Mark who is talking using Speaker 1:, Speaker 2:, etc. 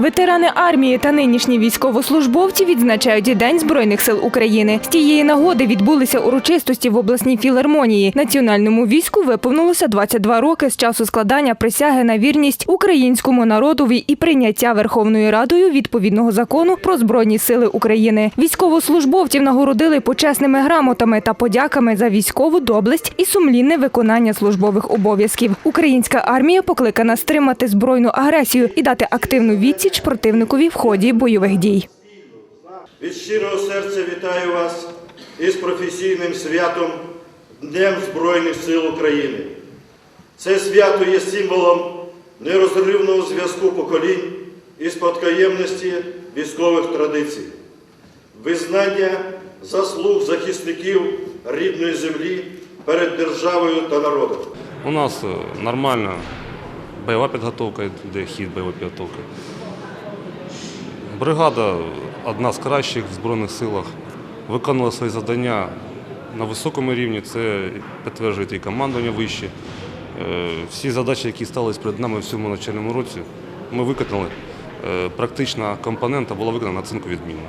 Speaker 1: Ветерани армії та нинішні військовослужбовці відзначають День Збройних сил України. З тієї нагоди відбулися урочистості в обласній філармонії. Національному війську виповнилося 22 роки з часу складання присяги на вірність українському народові і прийняття Верховною Радою відповідного закону про Збройні сили України. Військовослужбовців нагородили почесними грамотами та подяками за військову доблесть і сумлінне виконання службових обов'язків. Українська армія покликана стримати збройну агресію і дати активну відсіч противникові в ході бойових дій.
Speaker 2: Від щирого серця вітаю вас із професійним святом Днем Збройних сил України. Це свято є символом нерозривного зв'язку поколінь і спадкоємності військових традицій, визнання заслуг захисників рідної землі перед державою та народом.
Speaker 3: У нас е, нормальна бойова підготовка, йде хід бойової підготовки. Бригада одна з кращих в Збройних силах. Виконувала свої завдання на високому рівні. Це підтверджує і командування вище. Е, Всі задачі, які сталися перед нами в цьому навчальному році, ми виконали. Е, Практична компонента була виконана на оцінку відмінно.